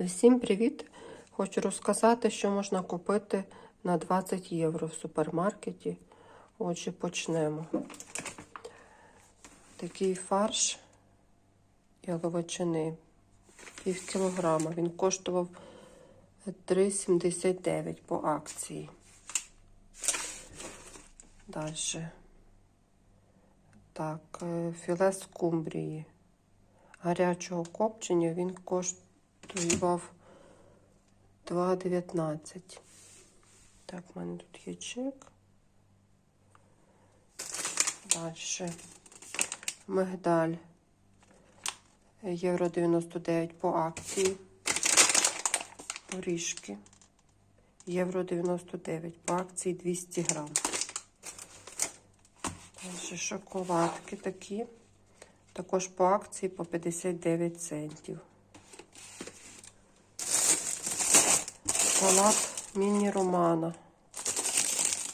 Всім привіт! Хочу розказати, що можна купити на 20 євро в супермаркеті. Отже, почнемо. Такий фарш яловичини пів кілограма. Він коштував 3,79 по акції. Далі. Так, е, філе скумбрії. Гарячого копчення він коштував 2,19. Так, в мене тут є чек. Далі. Мигдаль. Євро 99 по акції. Горішки. Євро 99 по акції 200 грам. Далі шоколадки такі. Також по акції по 59 центів. Салат міні-романа.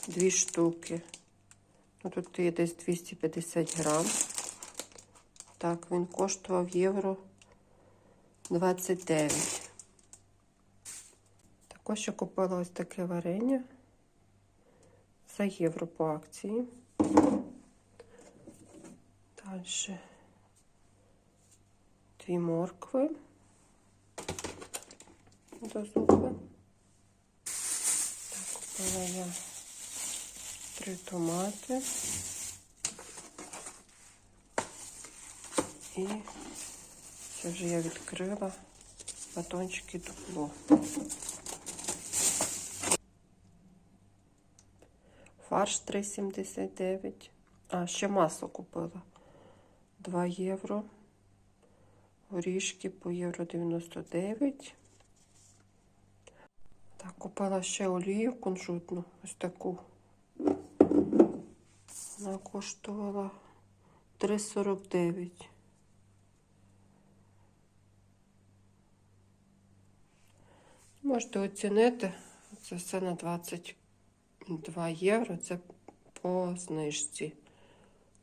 Дві штуки. Ну, тут є десь 250 грам. Так, він коштував євро 29. Також я купила ось таке варення за євро по акції. Далі дві моркви до зупи. Так, я три томати і це вже я відкрила батончики дупло. Фарш 3,79. А, ще масло купила. 2 євро. Горішки по євро 99. Так, купила ще олію кунжутну, ось таку. Вона коштувала 3,49. Можете оцінити. Це все на 22 євро. Це по знижці.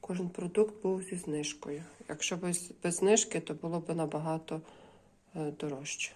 Кожен продукт був зі знижкою. Якщо без, знижки, то було б набагато е, дорожче.